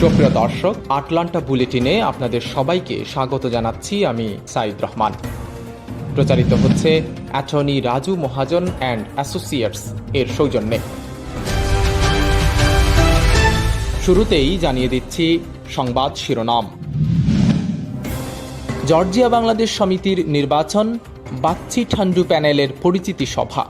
সুপ্রিয় দর্শক, আটলান্টা বুলেটিনে আপনাদের সবাইকে স্বাগত জানাচ্ছি আমি সাইদ রহমান। প্রচারিত হচ্ছে attorney Raju Mahajan and associates এর সৌজন্যে। শুরুতেই জানিয়ে দিচ্ছি সংবাদ শিরোনাম। জর্জিয়া বাংলাদেশ সমিতির নির্বাচন বাচ্চি ঠান্ডু প্যানেলের পরিচিতি সভা।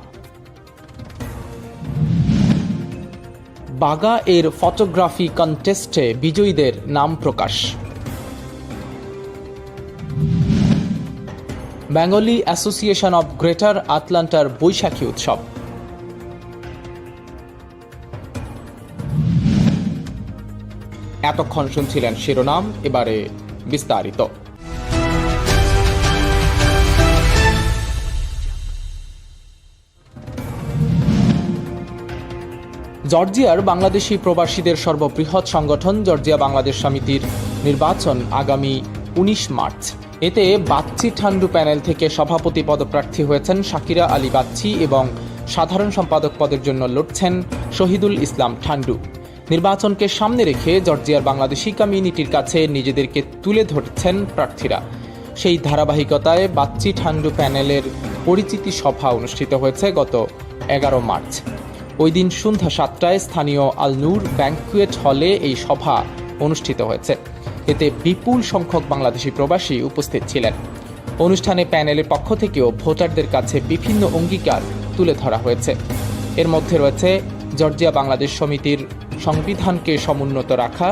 বাগা এর ফটোগ্রাফি কন্টেস্টে বিজয়ীদের নাম প্রকাশ। বেঙ্গলি অ্যাসোসিয়েশন অব গ্রেটার আটলান্টার বৈশাখী উৎসব। এতক্ষণ শুনছিলেন শিরোনাম, এবারে বিস্তারিত। জর্জিয়ার বাংলাদেশি প্রবাসীদের সর্ববৃহৎ সংগঠন জর্জিয়া বাংলাদেশ সমিতির নির্বাচন আগামী উনিশ মার্চ। এতে বাচ্চি ঠান্ডু প্যানেল থেকে সভাপতি পদপ্রার্থী হয়েছেন শাকিরা আলী বাচ্চি এবং সাধারণ সম্পাদক পদের জন্য লড়ছেন শহীদুল ইসলাম ঠান্ডু নির্বাচনকে সামনে রেখে জর্জিয়ার বাংলাদেশি কমিউনিটির কাছে নিজেদেরকে তুলে ধরছেন প্রার্থীরা। সেই ধারাবাহিকতায় বাচ্চি ঠান্ডু প্যানেলের পরিচিতি সভা অনুষ্ঠিত হয়েছে গত এগারো মার্চ। ওই দিন সন্ধ্যা সাতটায় স্থানীয় আলনুর ব্যাংকুয়েট হলে এই সভা অনুষ্ঠিত হয়েছে। এতে বিপুল সংখ্যক বাংলাদেশি প্রবাসী উপস্থিত ছিলেন। অনুষ্ঠানে প্যানেলের পক্ষ থেকেও ভোটারদের কাছে বিভিন্ন অঙ্গীকার তুলে ধরা হয়েছে। এর মধ্যে রয়েছে জর্জিয়া বাংলাদেশ সমিতির সংবিধানকে সমুন্নত রাখা,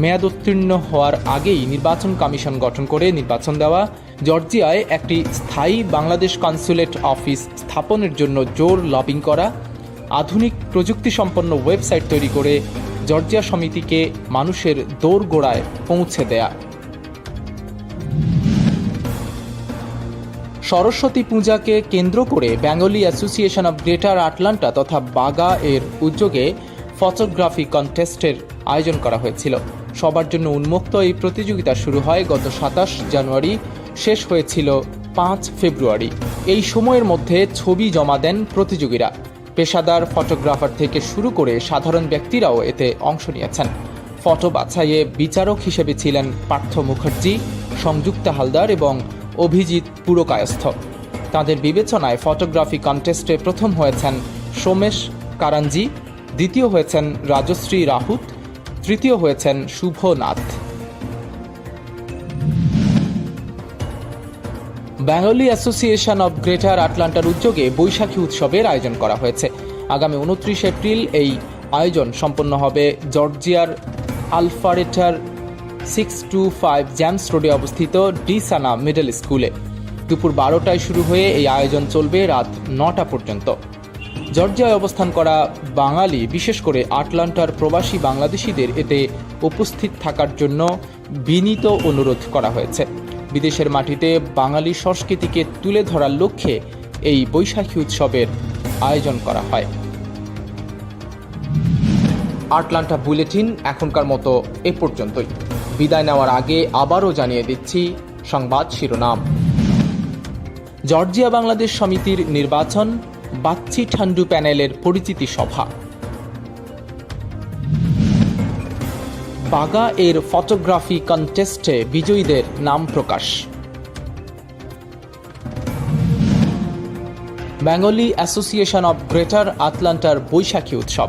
মেয়াদ উত্তীর্ণ হওয়ার আগেই নির্বাচন কমিশন গঠন করে নির্বাচন দেওয়া, জর্জিয়ায় একটি স্থায়ী বাংলাদেশ কনসুলেট অফিস স্থাপনের জন্য জোর লবিং করা আধুনিক প্রযুক্তি সম্পন্ন ওয়েবসাইট তৈরি করে জর্জিয়া সমিতিকে মানুষের দোরগোড়ায় পৌঁছে দেয়া। সরস্বতী পূজাকে কেন্দ্র করে Bengali association of greater Atlanta তথা বাগা এর উদ্যোগে ফটোগ্রাফি কনটেস্টের আয়োজন করা হয়েছিল। সবার জন্য উন্মুক্ত এই প্রতিযোগিতা শুরু হয় গত সাতাশ জানুয়ারি, শেষ হয়েছিল পাঁচ ফেব্রুয়ারি। এই সময়ের মধ্যে ছবি জমা দেন প্রতিযোগীরা। পেশাদার ফটোগ্রাফার থেকে শুরু করে সাধারণ ব্যক্তিরাও এতে অংশ নিয়েছেন। ফটো বাছাইয়ে বিচারক হিসেবে ছিলেন পার্থ মুখার্জি, সংযুক্তা হালদার এবং অভিজিৎ পুরকায়স্থ। তাদের বিবেচনায় ফটোগ্রাফি কন্টেস্টে প্রথম হয়েছেন সোমেশ কারাঞ্জি, দ্বিতীয় হয়েছেন রাজশ্রী রাহুত, তৃতীয় হয়েছেন Shubho Nath Bengali association of greater আটলান্টার উদ্যোগে বৈশাখী উৎসবের আয়োজন করা হয়েছে। আগামী উনত্রিশ এপ্রিল এই আয়োজন সম্পন্ন হবে জর্জিয়ার আলফারেটার সিক্স টু ফাইভ জ্যামস রোডে অবস্থিত ডিসানা মিডল স্কুলে। দুপুর বারোটায় শুরু হয়ে এই আয়োজন চলবে রাত নটা পর্যন্ত। জর্জিয়ায় অবস্থান করা বাঙালি, বিশেষ করে আটলান্টার প্রবাসী বাংলাদেশিদের এতে উপস্থিত থাকার জন্য বিনীত অনুরোধ করা হয়েছে। বিদেশের মাটিতে বাঙালি সংস্কৃতিকে তুলে ধরার লক্ষ্যে এই বৈশাখী উৎসবের আয়োজন করা হয়। আটলান্টা বুলেটিন এখনকার মতো এ পর্যন্তই। বিদায় নেওয়ার আগে আবারও জানিয়ে দিচ্ছি সংবাদ শিরোনাম। জর্জিয়া বাংলাদেশ সমিতির নির্বাচন, বাচ্চি ঠান্ডু প্যানেলের পরিচিতি সভা। বাগা এর ফটোগ্রাফি কনটেস্টে বিজয়ীদের নাম প্রকাশ। বেঙ্গলি অ্যাসোসিয়েশন অব গ্রেটার আটলান্টার বৈশাখী উৎসব।